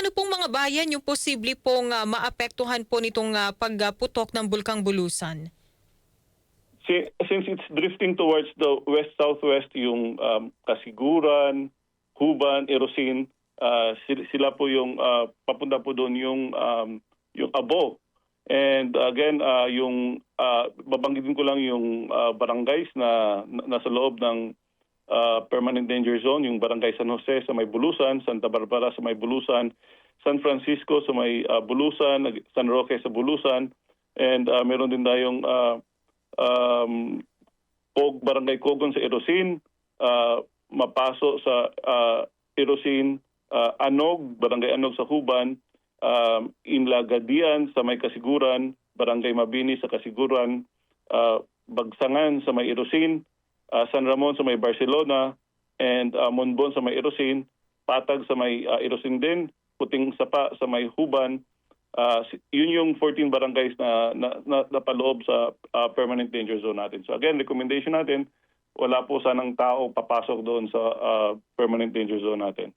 ano pong mga bayan yung posible pong ah, maapektuhan po nitong ah, pagputok ng Bulkang Bulusan? Si- Since it's drifting towards the west-southwest, yung um, Kasiguran, Huban, Erosin, sil- sila po yung ah, papunta po doon yung um, yung Abo. And again, ah, yung ah, babanggitin ko lang yung ah, barangays na, na nasa loob ng ah, permanent danger zone, yung barangay San Jose sa may Bulusan, Santa Barbara sa may Bulusan, San Francisco sa may ah, Bulusan, San Roque sa Bulusan, and ah, meron din tayong ah, um, Pog, Barangay Kogon sa Erosin, ah, Mapaso sa ah, Erosin, ah, Anog, Barangay Anog sa Huban, um, Inlagadian sa may Kasiguran, Barangay Mabini sa Kasiguran, ah, Bagsangan sa may Erosin, ah, San Ramon sa may Barcelona, and uh, Monbon sa may Erosin, Patag sa may ah, Erosin din, Puting Sapa sa may Huban, Ah, si- yun yung 14 barangays na, na, na napaloob sa ah, permanent danger zone natin. So again, recommendation natin, wala po sanang tao papasok doon sa ah, permanent danger zone natin.